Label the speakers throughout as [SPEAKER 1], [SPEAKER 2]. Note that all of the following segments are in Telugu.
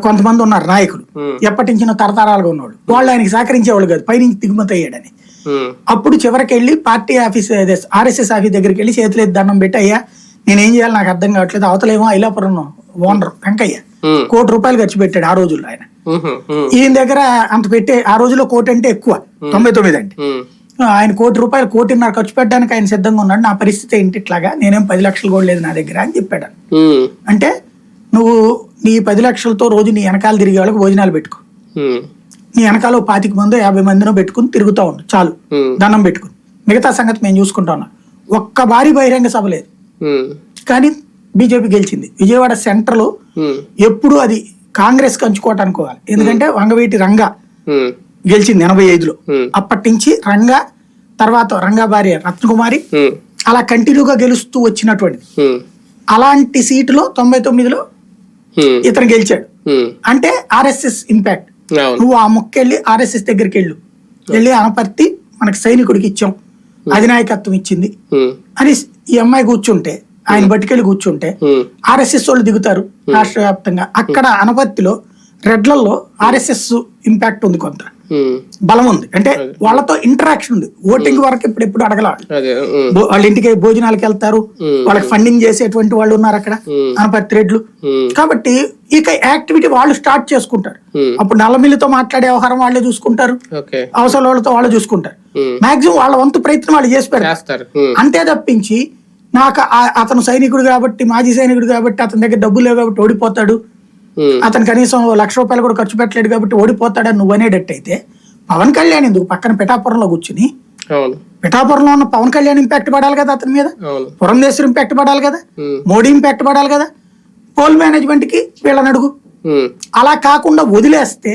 [SPEAKER 1] కొంతమంది ఉన్నారు నాయకులు. ఎప్పటి నుంచినో తరతరాలుగా ఉన్నవాళ్ళు. వాళ్ళు ఆయనకి సహకరించేవాళ్ళు కాదు పైనుంచి దిగుమతి అయ్యాడని. అప్పుడు చివరికి వెళ్ళి పార్టీ ఆఫీస్ ఆర్ఎస్ఎస్ ఆఫీస్ దగ్గరికి వెళ్ళి చేతులు దండం పెట్టి అయ్యా నేనేం చేయాలి నాకు అర్థం కావట్లేదు అవతలేమో ఐలాపురం ఓనర్ వెంకయ్య. కోటి రూపాయలు ఖర్చు పెట్టాడు ఆ రోజుల్లో ఆయన. ఈయన దగ్గర అంత పెట్టే ఆ రోజుల్లో కోటి అంటే ఎక్కువ తొంభై తొమ్మిది
[SPEAKER 2] ఉమ్,
[SPEAKER 1] ఆయన కోటి రూపాయలు కోటిన్నర ఖర్చు పెట్టడానికి ఆయన సిద్ధంగా ఉన్నాడు నా పరిస్థితి ఏంటి ఇట్లాగా నేనేం పది లక్షలు కూడా లేదు నా దగ్గర అని చెప్పాడు. అంటే నువ్వు నీ పది లక్షలతో రోజు నీ వెనకాల తిరిగే వాళ్ళకి భోజనాలు పెట్టుకో. నీ వెనకాల పాతిక మందో యాభై మందినో పెట్టుకుని తిరుగుతూ ఉండు. చాలు. దండం పెట్టుకుని. మిగతా సంగతి మేము చూసుకుంటా ఉన్నాం. ఒక్క భారీ బహిరంగ సభ లేదు. కానీ బీజేపీ గెలిచింది. విజయవాడ సెంటర్లో ఎప్పుడు అది కాంగ్రెస్ కంచుకోవటం అనుకోవాలి. ఎందుకంటే వంగవీటి రంగా గెలిచింది ఎనభై ఐదులో. అప్పటి నుంచి రంగా తర్వాత రంగా భార్య రత్నకుమారి అలా కంటిన్యూగా గెలుస్తూ వచ్చినటువంటిది.
[SPEAKER 2] ఉమ్,
[SPEAKER 1] అలాంటి సీటులో తొంభై తొమ్మిదిలో ఇతను గెలిచాడు.
[SPEAKER 2] ఉమ్,
[SPEAKER 1] అంటే ఆర్ఎస్ఎస్ ఇంపాక్ట్ నువ్వు ఆ మొక్కెళ్ళి ఆర్ఎస్ఎస్ దగ్గరికి వెళ్ళు. వెళ్ళి అనపర్తి మనకి సైనికుడికి ఇచ్చాం. అధినాయకత్వం ఇచ్చింది. అని ఈ అమ్మాయి కూర్చుంటే ఆయన బట్టుకెళ్ళి కూర్చుంటే ఆర్ఎస్ఎస్ వాళ్ళు దిగుతారు రాష్ట్ర వ్యాప్తంగా అక్కడ అనపర్తిలో రెడ్లలో ఆర్ఎస్ఎస్ ఇంపాక్ట్ ఉంది కొంత. బలం ఉంది. అంటే వాళ్ళతో ఇంటరాక్షన్ ఉంది. ఓటింగ్ వరకు ఇప్పుడు ఎప్పుడు అడగల వాళ్ళు. ఇంటికి భోజనాలకు వెళ్తారు. వాళ్ళకి ఫండింగ్ చేసేటువంటి వాళ్ళు ఉన్నారు అక్కడ. అనపర్తి రెడ్లు
[SPEAKER 2] ఉమ్,
[SPEAKER 1] కాబట్టి ఇక యాక్టివిటీ వాళ్ళు స్టార్ట్ చేసుకుంటారు. అప్పుడు నల్లమిల్లితో మాట్లాడే వ్యవహారం వాళ్ళే చూసుకుంటారు. అవసరం వాళ్ళతో వాళ్ళు చూసుకుంటారు. మాక్సిమం వాళ్ళ వంతు ప్రయత్నం వాళ్ళు చేసి పెడతారు. అంతే తప్పించి నాకు అతను సైనికుడు కాబట్టి మాజీ సైనికుడు కాబట్టి అతని దగ్గర డబ్బులు లేవు కాబట్టి ఓడిపోతాడు. అతను కనీసం లక్ష రూపాయలు కూడా ఖర్చు పెట్టలేడు కాబట్టి ఓడిపోతాడని నువ్వు అనేటట్టయితే పవన్ కళ్యాణ్ ఎందుకు? పక్కన పిఠాపురంలో కూర్చుని. పిఠాపురంలో ఉన్న పవన్ కళ్యాణ్ ఇంపాక్ట్ పడాలి కదా అతని మీద? పురంధేశ్వరి ఇంపాక్ట్ పడాలి కదా?
[SPEAKER 2] ఉమ్,
[SPEAKER 1] మోడీ ఇంపాక్ట్ పడాలి కదా? పోల్ మేనేజ్మెంట్కి వీళ్ళని అడుగు.
[SPEAKER 2] ఉమ్.
[SPEAKER 1] అలా కాకుండా వదిలేస్తే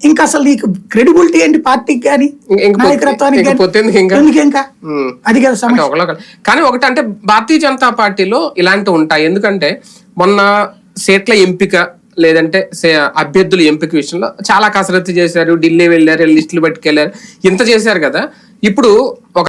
[SPEAKER 1] ఇంకా అసలు నీకు క్రెడిబిలిటీ ఏంటి పార్టీకి కానీ? నాయకత్వానికి
[SPEAKER 2] ఇంక.
[SPEAKER 1] అది కదా సమస్య.
[SPEAKER 2] కానీ ఒకటి అంటే భారతీయ జనతా పార్టీలో ఇలాంటివి ఉంటాయి. ఎందుకంటే మొన్న సీట్ల ఎంపిక లేదంటే సే- అభ్యర్థుల ఎంపిక విషయంలో చాలా కసరత్తు చేశారు ఢిల్లీ వెళ్ళారు లిస్టులు పట్టుకెళ్ళారు ఇంత చేశారు కదా. ఇప్పుడు ఒక